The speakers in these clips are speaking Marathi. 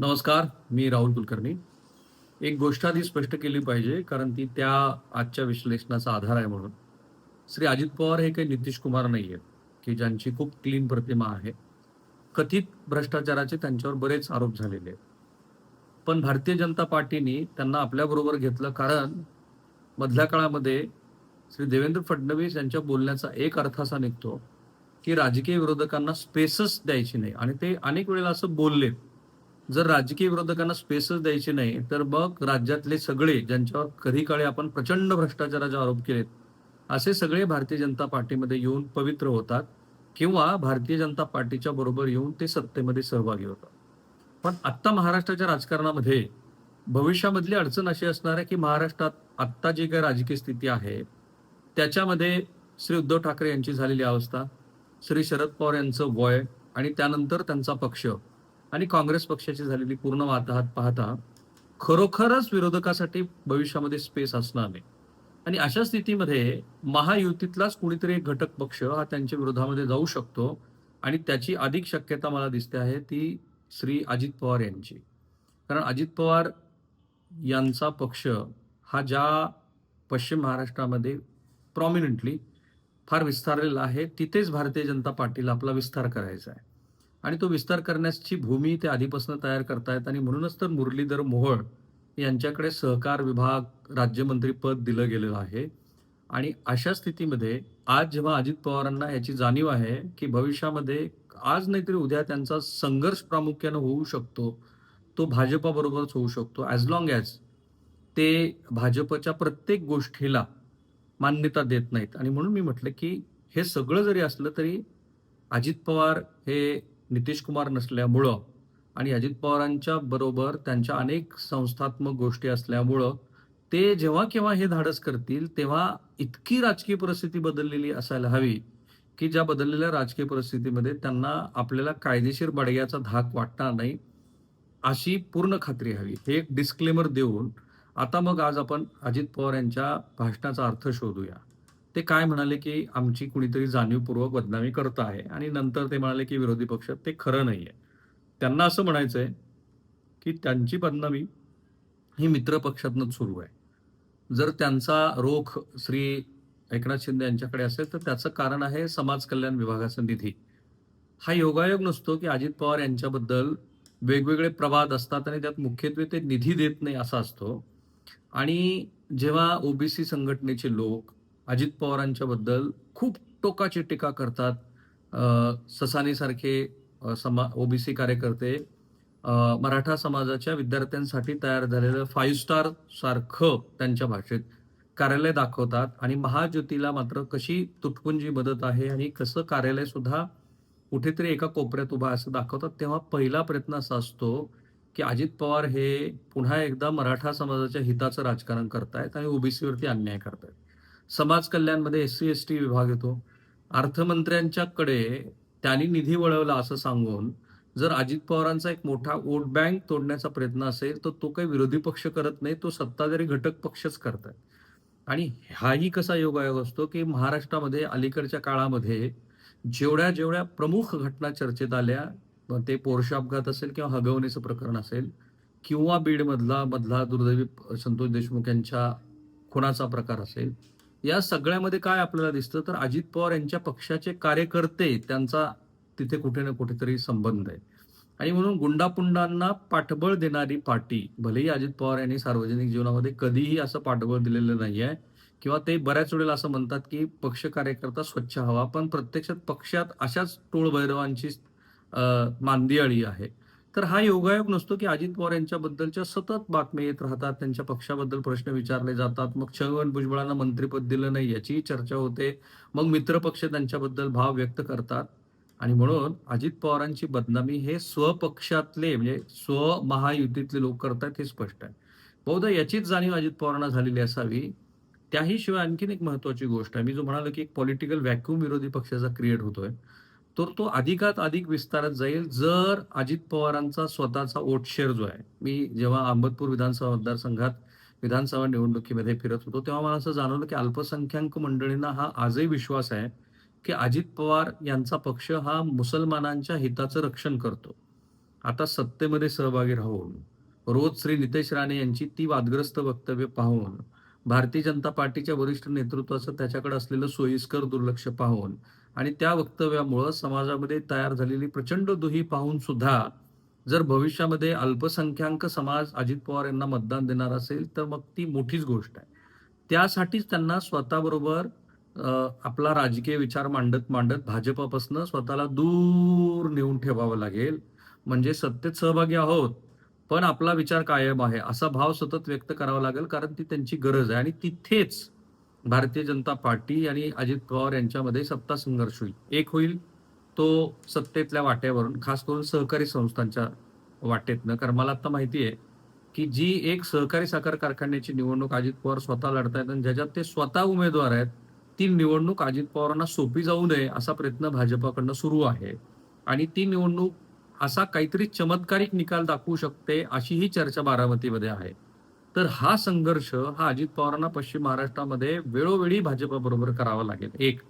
नमस्कार मी राहुल कुलकर्णी. एक गोष्ट आधी स्पष्ट केली पाहिजे कारण ती त्या आजच्या विश्लेषणाचा आधार आहे म्हणून. श्री अजित पवार हे काही नितीश कुमार नाही आहेत की ज्यांची खूप क्लीन प्रतिमा आहे. कथित भ्रष्टाचाराचे त्यांच्यावर बरेच आरोप झालेले आहेत. पण भारतीय जनता पार्टीने त्यांना आपल्याबरोबर घेतलं कारण मधल्या काळामध्ये श्री देवेंद्र फडणवीस यांच्या बोलण्याचा एक अर्थ असा निघतो की राजकीय विरोधकांना स्पेसच द्यायची नाही. आणि ते अनेक वेळेला असं बोलले जर राजकीय विरोधकांना स्पेसच द्यायची नाही तर मग राज्यातले सगळे ज्यांच्यावर कधी काळी आपण प्रचंड भ्रष्टाचाराचे आरोप केलेत असे सगळे भारतीय जनता पार्टीमध्ये येऊन पवित्र होतात किंवा भारतीय जनता पार्टीच्या बरोबर येऊन ते सत्तेमध्ये सहभागी होतात. पण आत्ता महाराष्ट्राच्या राजकारणामध्ये भविष्यामधली अडचण अशी असणार आहे की महाराष्ट्रात आत्ता जी काही राजकीय स्थिती आहे त्याच्यामध्ये श्री उद्धव ठाकरे यांची झालेली अवस्था श्री शरद पवार यांचं वय आणि त्यानंतर त्यांचा पक्ष आणि काँग्रेस पक्षाची झालेली पूर्ण वाताहत पाहता खरोखरच विरोधकासाठी भविष्यामध्ये स्पेस असणार नाही. आणि अशा स्थितीमध्ये महायुतीतलाच कुणीतरी एक घटक पक्ष हा त्यांच्या विरोधामध्ये जाऊ शकतो. आणि त्याची अधिक शक्यता मला दिसते आहे ती श्री अजित पवार यांची. कारण अजित पवार यांचा पक्ष हा ज्या पश्चिम महाराष्ट्रामध्ये प्रॉमिनंटली फार विस्तारलेला आहे तिथेच भारतीय जनता पार्टीला आपला विस्तार करायचा आहे. आणि तो विस्तार करण्याची भूमी ते आधीपासून तयार करतायत आणि म्हणूनच तर मुरलीधर मोहोळ यांच्याकडे सहकार विभाग राज्यमंत्रीपद दिलं गेलेलं आहे. आणि अशा स्थितीमध्ये आज जेव्हा अजित पवारांना याची जाणीव आहे की भविष्यामध्ये आज नाहीतरी उद्या त्यांचा संघर्ष प्रामुख्यानं होऊ शकतो तो भाजपाबरोबरच होऊ शकतो. ॲज लॉंग ॲज ते भाजपच्या प्रत्येक गोष्टीला मान्यता देत नाहीत. आणि म्हणून मी म्हटलं की हे सगळं जरी असलं तरी अजित पवार हे नितीश कुमार नसल्यामुळं आणि अजित पवारांच्या बरोबर त्यांच्या अनेक संस्थात्मक गोष्टी असल्यामुळं ते जेव्हा केव्हा हे धाडस करतील तेव्हा इतकी राजकीय परिस्थिती बदललेली असायला हवी की ज्या बदललेल्या राजकीय परिस्थितीमध्ये त्यांना आपल्याला कायदेशीर बडग्याचा धाक वाटणार नाही अशी पूर्ण खात्री हवी. हे एक डिस्क्लेमर देऊन आता मग आज आपण अजित पवार यांच्या भाषणाचा अर्थ शोधूया. ते काय म्हणाले की आमची कुणीतरी जाणीवपूर्वक बदनामी करत आहे आणि नंतर ते म्हणाले की विरोधी पक्ष ते खरं नाही आहे त्यांना असं म्हणायचं आहे की त्यांची बदनामी ही मित्र पक्षातनंच सुरू आहे. जर त्यांचा रोख श्री एकनाथ शिंदे यांच्याकडे असेल तर त्याचं कारण आहे समाज कल्याण विभागाचा निधी. हा योगायोग नसतो की अजित पवार यांच्याबद्दल वेगवेगळे प्रवाद असतात आणि त्यात मुख्यत्वे ते निधी देत नाही असा असतो. आणि जेव्हा ओबीसी संघटनेचे लोक अजित पवारांच्या बद्दल खूप टोकाची टीका करतात. ससानीसारखे समा ओबीसी कार्यकर्ते मराठा समाजाच्या विद्यार्थ्यांसाठी तयार झालेलं फाईव्ह स्टार सारखं त्यांच्या भाषेत कार्यालय दाखवतात आणि महाज्योतीला मात्र कशी तुटपुंजी मदत आहे आणि कसं कार्यालय सुद्धा कुठेतरी एका कोपऱ्यात उभा असं दाखवतात. तेव्हा पहिला प्रयत्न असा असतो की अजित पवार हे पुन्हा एकदा मराठा समाजाच्या हिताचं राजकारण करतायत आणि ओबीसीवरती अन्याय करतायत. समाज कल्याणमध्ये एस सी एस टी विभाग येतो. अर्थमंत्र्यांच्याकडे त्यांनी निधी वळवला असं सांगून जर अजित पवारांचा एक मोठा वोट बँक तोडण्याचा प्रयत्न असेल तर तो काही विरोधी पक्ष करत नाही तो सत्ताधारी घटक पक्षच करतात आणि हाही कसा योगायोग असतो की महाराष्ट्रामध्ये अलीकडच्या काळामध्ये जेवढ्या जेवढ्या प्रमुख घटना चर्चेत आल्या मग ते पोरशा अपघात असेल किंवा हगवणीचं प्रकरण असेल किंवा बीडमधला मधला दुर्दैवी संतोष देशमुख यांच्या खुनाचा प्रकार असेल या सगळ्यामध्ये काय आपल्याला दिसतं? तर अजित पवार यांच्या पक्षाचे कार्यकर्ते त्यांचा तिथे कुठे ना कुठेतरी संबंध आहे. आणि म्हणून गुंडापुंडांना पाठबळ देणारी पार्टी भलेही अजित पवार यांनी सार्वजनिक जीवनामध्ये कधीही असं पाठबळ दिलेलं नाही आहे किंवा ते बऱ्याच वेळेला असं म्हणतात की पक्ष कार्यकर्ता स्वच्छ हवा पण प्रत्यक्षात पक्षात अशाच टोळभैरवांची अं, मांदियाळी आहे. तर हा योगायोग नसतो की अजित पवार यांच्याबद्दलच्या सतत बातम्या येत राहतात त्यांच्या पक्षाबद्दल प्रश्न विचारले जातात. मग छगन भुजबळांना मंत्रिपद दिलं नाही याचीही चर्चा होते. मग मित्रपक्ष त्यांच्याबद्दल भाव व्यक्त करतात. आणि म्हणून अजित पवारांची बदनामी हे स्वपक्षातले म्हणजे स्व महायुतीतले लोक करतात हे स्पष्ट आहे. बहुधा याचीच जाणीव अजित पवारांना झालेली असावी. त्याही शिवाय आणखीन एक महत्वाची गोष्ट आहे. मी जो म्हणालो की एक पॉलिटिकल व्हॅक्यूम विरोधी पक्षाचा क्रिएट होतोय. तर तो अधिकात अधिक विस्तारत जाईल. जर अजित पवारांचा स्वतःचा वोट शेअर जो आहे मी जेव्हा अहमदपूर विधानसभा मतदारसंघात विधानसभा निवडणुकीमध्ये फिरत होतो तेव्हा मला असं जाणवलं की अल्पसंख्याक मंडळींना हा आजही विश्वास आहे की अजित पवार यांचा पक्ष हा मुसलमानांच्या हिताचं रक्षण करतो. आता सत्तेमध्ये सहभागी राहून रोज श्री नितेश राणे यांची ती वादग्रस्त वक्तव्य पाहून भारतीय जनता पार्टीच्या वरिष्ठ नेतृत्वाचं त्याच्याकडे असलेलं सोयीस्कर दुर्लक्ष पाहून आणि त्या वक्तव्यामुळं समाजामध्ये तयार झालेली प्रचंड दुही पाहून सुद्धा जर भविष्यामध्ये अल्पसंख्याक समाज अजित पवार यांना मतदान देणार असेल तर मग ती मोठीच गोष्ट आहे. त्यासाठीच त्यांना स्वतःबरोबर आपला राजकीय विचार मांडत मांडत भाजपापासून स्वतःला दूर नेऊन ठेवावं लागेल. म्हणजे सत्तेत सहभागी आहोत पण आपला विचार कायम आहे. असा भाव सतत व्यक्त करावा लागेल कारण ती त्यांची गरज आहे. आणि तिथेच भारतीय जनता पार्टी आणि अजित पवार यांच्यामध्ये सत्ता संघर्ष होईल. एक होईल तो सत्तेतल्या वाट्यावरून खास करून सहकारी संस्थांच्या वाटेतनं. कारण मला आता माहिती आहे की जी एक सहकारी साखर कारखान्याची निवडणूक अजित पवार स्वतः लढतायत आणि ज्याच्यात ते स्वतः उमेदवार आहेत ती निवडणूक अजित पवारांना सोपी जाऊ नये असा प्रयत्न भाजपाकडनं सुरू आहे. आणि ती निवडणूक असा काहीतरी चमत्कारिक निकाल दाखवू शकते अशी ही चर्चा बारामतीमध्ये आहे. तर हा संघर्ष हा अजित पवारांना पश्चिम महाराष्ट्रामध्ये वेळोवेळी भाजपाबरोबर करावा लागेल. एक.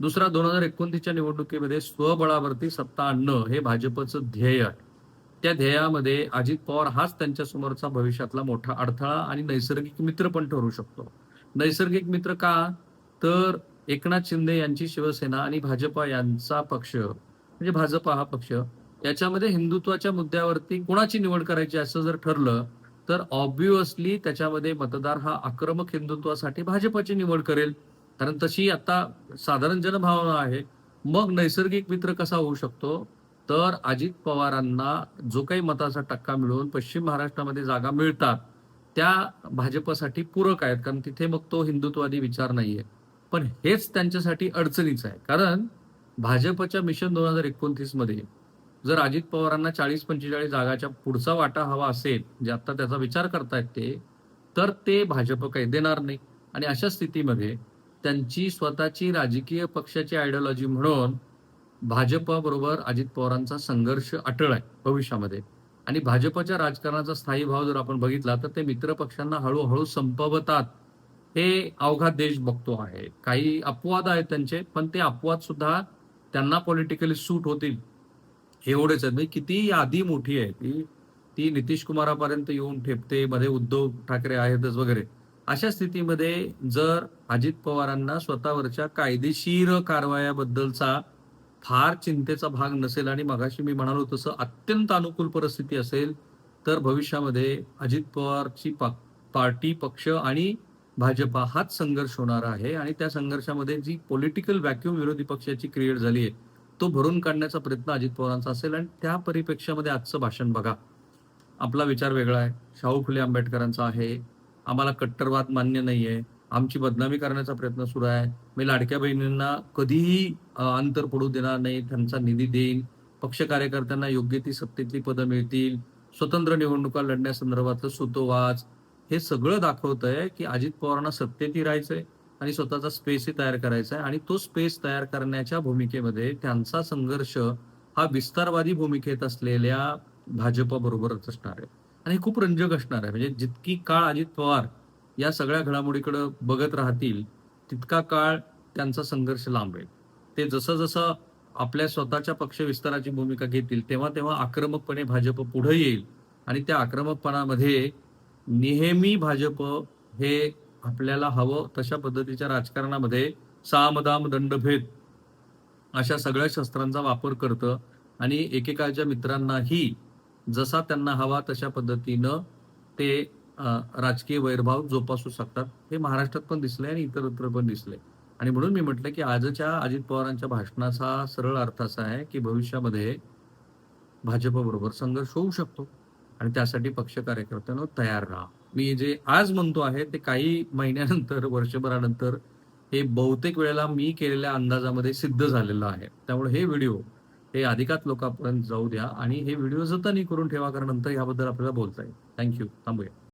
दुसरा दोन हजार एकोणतीसच्या निवडणुकीमध्ये स्वबळावरती सत्ता आणणं हे भाजपचं ध्येय आहे. त्या ध्येयामध्ये अजित पवार हाच त्यांच्या समोरचा भविष्यातला मोठा अडथळा आणि नैसर्गिक मित्र पण ठरू शकतो. नैसर्गिक मित्र का? तर एकनाथ शिंदे यांची शिवसेना आणि भाजपा यांचा पक्ष. म्हणजे भाजपा हा पक्ष. याच्यामध्ये हिंदुत्वाच्या मुद्द्यावरती कोणाची निवड करायची असं जर ठरलं तर ऑब्विसली त्याच्यामध्ये मतदार हा आक्रमक हिंदुत्वासाठी भाजपाची निवड करेल. कारण तशी आता साधारण जनभावना आहे. मग नैसर्गिक मित्र कसा होऊ शकतो? तर अजित पवारांना जो काही मताचा टक्का मिळून पश्चिम महाराष्ट्रामध्ये जागा मिळतात त्या भाजपसाठी पूरक आहेत. कारण तिथे मग तो हिंदुत्वादी विचार नाहीये. पण हेच त्यांच्यासाठी अडचणीचं आहे. कारण भाजपच्या मिशन दोन हजार एकोणतीसमध्ये जर अजित पवारांना चाळीस पंचेचाळीस जागाच्या पुढचा वाटा हवा असेल जे आता त्याचा विचार करतायत ते तर ते भाजप काही देणार नाही. आणि अशा स्थितीमध्ये त्यांची स्वतःची राजकीय पक्षाची आयडिओलॉजी म्हणून भाजपबरोबर अजित पवारांचा संघर्ष अटळ आहे भविष्यामध्ये. आणि भाजपच्या राजकारणाचा स्थायी भाव जर आपण बघितला तर ते मित्र पक्षांना हळूहळू संपवतात. हे अवघा देश बघतो आहे. काही अपवाद आहेत त्यांचे पण ते अपवाद सुद्धा त्यांना पॉलिटिकली सूट होतील. एवढेच आहेत. म्हणजे किती यादी मोठी आहे ती ती नितीश कुमारापर्यंत येऊन ठेपते मध्ये उद्धव ठाकरे आहेतच वगैरे. अशा स्थितीमध्ये जर अजित पवारांना स्वतःवरच्या कायदेशीर कारवायाबद्दलचा फार चिंतेचा भाग नसेल आणि मगाशी मी म्हणालो तसं अत्यंत अनुकूल परिस्थिती असेल तर भविष्यामध्ये अजित पवारची पा- पार्टी पक्ष आणि भाजपा हाच संघर्ष होणार आहे. आणि त्या संघर्षामध्ये जी पॉलिटिकल व्हॅक्युम विरोधी पक्षाची क्रिएट झाली आहे तो भरून काढण्याचा प्रयत्न अजित पवारांचा असेल आणि त्या परिप्रेक्षामध्ये आजचं भाषण बघा. आपला विचार वेगळा आहे. शाहू फुले आंबेडकरांचा आहे. आम्हाला कट्टरवाद मान्य नाहीये. आमची बदनामी करण्याचा प्रयत्न सुरू आहे. मी लाडक्या बहिणींना कधीही अंतर पडू देणार नाही. त्यांचा निधी देईन. पक्ष कार्यकर्त्यांना योग्य ती सत्तेतली पदं मिळतील. स्वतंत्र निवडणुका लढण्यासंदर्भातलं सुतोवाच हे सगळं दाखवत आहे की अजित पवारांना सत्तेतही राहायचंय. आणि स्वतःचा स्पेसही तयार करायचा आहे. आणि तो स्पेस तयार करण्याच्या भूमिकेमध्ये त्यांचा संघर्ष हा विस्तारवादी भूमिकेत असलेल्या भाजपा बरोबरच असणार आहे. आणि खूप रंजक असणार आहे. म्हणजे जितकी काळ अजित पवार या सगळ्या घडामोडीकडे बघत राहतील तितका काळ त्यांचा संघर्ष लांबेल ते जसं जसं आपल्या स्वतःच्या पक्ष विस्ताराची भूमिका घेतील तेव्हा तेव्हा आक्रमकपणे भाजप पुढे येईल. आणि त्या आक्रमकपणामध्ये नेहमी भाजप हे आपल्याला हवं तशा पद्धतीच्या राजकारणामध्ये सामदाम दंडभेद अशा सगळ्या शस्त्रांचा वापर करतं आणि एकेकाच्या मित्रांनाही जसा त्यांना हवा तशा पद्धतीनं ते राजकीय वैरभाव जोपासू शकतात. हे महाराष्ट्रात पण दिसले आणि इतरत्र पण दिसले आणि म्हणून मी म्हटलं की आजच्या अजित पवारांच्या भाषणाचा सरळ अर्थ असा आहे की भविष्यामध्ये भाजपबरोबर संघर्ष होऊ शकतो. आणि त्यासाठी पक्ष कार्यकर्त्यांना तयार राहा. मी जे आज म्हणतो आहे ते काही महिन्यानंतर वर्षभरानंतर हे बहुतेक वेळेला मी केलेल्या अंदाजामध्ये सिद्ध झालेलं आहे. त्यामुळे हे व्हिडिओ हे अधिकात लोकांपर्यंत जाऊ द्या आणि हे व्हिडिओ जतनही करून ठेवा कारण नंतर याबद्दल आपल्याला बोलता येईल. थँक्यू. थांबूया.